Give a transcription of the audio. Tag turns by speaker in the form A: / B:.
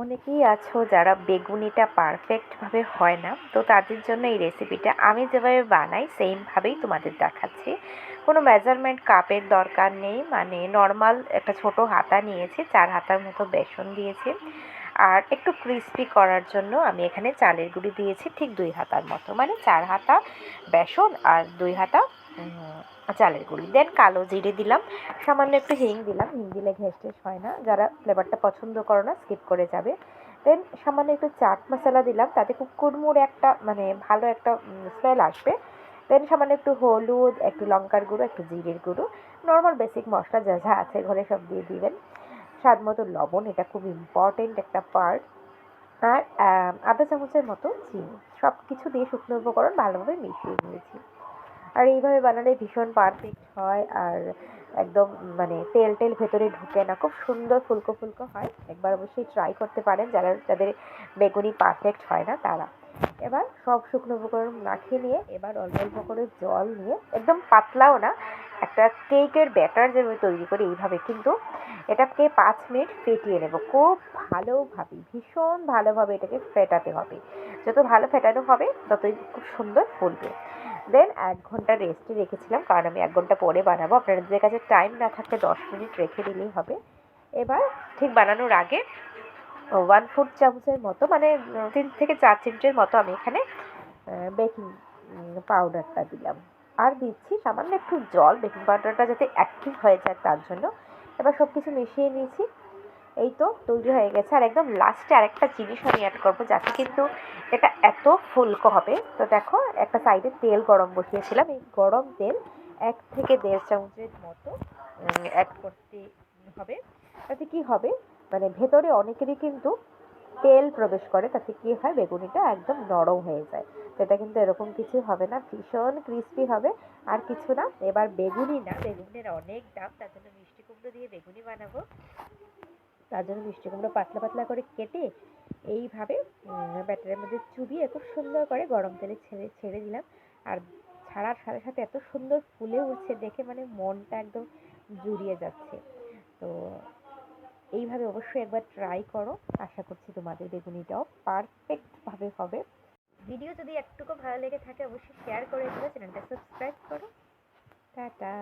A: অনেকেই আছো যারা বেগুনিটা পারফেক্টভাবে হয় না, তো তাদের জন্য এই রেসিপিটা আমি যেভাবে বানাই সেমভাবেই তোমাদের দেখাচ্ছি। কোনো মেজারমেন্ট কাপের দরকার নেই মানে নর্মাল একটা ছোট হাতা নিয়েছি, চার হাতার মতো বেসন দিয়েছি। আর একটু ক্রিস্পি করার জন্য আমি এখানে চালের গুঁড়ি দিয়েছি, ঠিক দুই হাতার মতো। মানে চার হাতা বেসন আর দুই হাতা চালের গুঁড়ি দেন কালো জিরে দিলাম। সামান্য একটু হিং দিলাম। হিং দিলে ঘেস টেস হয় না। যারা ফ্লেভারটা পছন্দ করো না স্কিপ করে যাবে। দেন সামান্য একটু চাট মশলা দিলাম। তাতে খুব কুড়মুড়ে একটা মানে ভালো একটা স্মেল আসবে। দেন সামান্য একটু হলুদ, একটু লঙ্কার গুঁড়ো, একটু জিরের গুঁড়ো। নর্মাল বেসিক মশলা যা যা আছে ঘরে সব দিয়ে দিবেন। স্বাদ মতো লবণ, এটা খুব ইম্পর্টেন্ট একটা পার্ট আর আধা চামচের মতো চিনি। সব কিছু দিয়ে শুকনো উপকরণ ভালোভাবে মিশিয়ে নিয়েছি। আর এইভাবে বানালে ভীষণ পারফেক্ট হয় আর একদম মানে তেল টেল ভেতরে ঢুকে না। খুব সুন্দর ফুলকো ফুলকো হয়। একবার অবশ্যই ট্রাই করতে পারেন যারা, যাদের বেগুনি পারফেক্ট হয় না তারা। এবার সব শুকনো উপকরণ মাখিয়ে নিয়ে এবার অল্প অল্প করে জল নিয়ে, একদম পাতলাও না, একটা কেকের ব্যাটার যেভাবে তৈরি করি এইভাবে কিন্তু এটাকে পাঁচ মিনিট ফেটিয়ে নেব। খুব ভালোভাবে, ভীষণ ভালোভাবে এটাকে ফেটাতে হবে। যত ভালো ফেটানো হবে, ততই খুব সুন্দর ফুলবে। দেন এক ঘণ্টা রেস্টে রেখেছিলাম, কারণ আমি এক ঘণ্টা পরে বানাবো। আপনাদের কাছে টাইম না থাকলে দশ মিনিট রেখে দিলেই হবে। এবার ঠিক বানানোর আগে ওয়ান ফোর চামচের মতো মানে তিন থেকে চার চামচের মতো আমি এখানে বেকিং পাউডারটা দিলাম। আর দিচ্ছি সামান্য একটু জল বেকিং পাউডারটা যাতে অ্যাক্টিভ হয়ে যায় তার জন্য। এবার সব কিছু মিশিয়ে নিয়েছি। এই তো তৈরি হয়ে গেছে। আর একদম লাস্টে আরেকটা জিনিস আমি অ্যাড করব, যাতে কিন্তু এটা এত ফুলকো হবে। তো দেখো, একটা সাইডে তেল গরম বসিয়েছিলাম। এই গরম তেল এক থেকে দেড় চামচের মতো অ্যাড করতে হবে। তাতে কি হবে? মানে ভেতরে অনেকেরই কিন্তু তেল প্রবেশ করে, তাতে কি হয়? বেগুনিটা একদম নরম হয়ে যায়। তো এটা কিন্তু এরকম কিছু হবে না, ভীষণ ক্রিস্পি হবে। আর কিছু না, এবার বেগুনি না, বেগুনের অনেক দাম, তার জন্য মিষ্টি কুমড়ো দিয়ে বেগুনি বানাবো। তার জন্য মিষ্টি কুমড়ো পাতলা পাতলা করে কেটে এইভাবে ব্যাটারের মধ্যে চুবিয়ে খুব সুন্দর করে গরম তেলে ছেড়ে ছেড়ে দিলাম। আর ছাড়ার সাথে সাথে এত সুন্দর ফুলে উঠছে দেখে মানে মনটা একদম জুড়িয়ে যাচ্ছে। তো এইভাবে অবশ্যই একবার ট্রাই করো। আশা করছি তোমাদের বেগুনিটাও পারফেক্টভাবে হবে। ভিডিও যদি একটুকু ভালো লেগে থাকে অবশ্যই শেয়ার করে দিও। চ্যানেলটা সাবস্ক্রাইব করো। টাটা।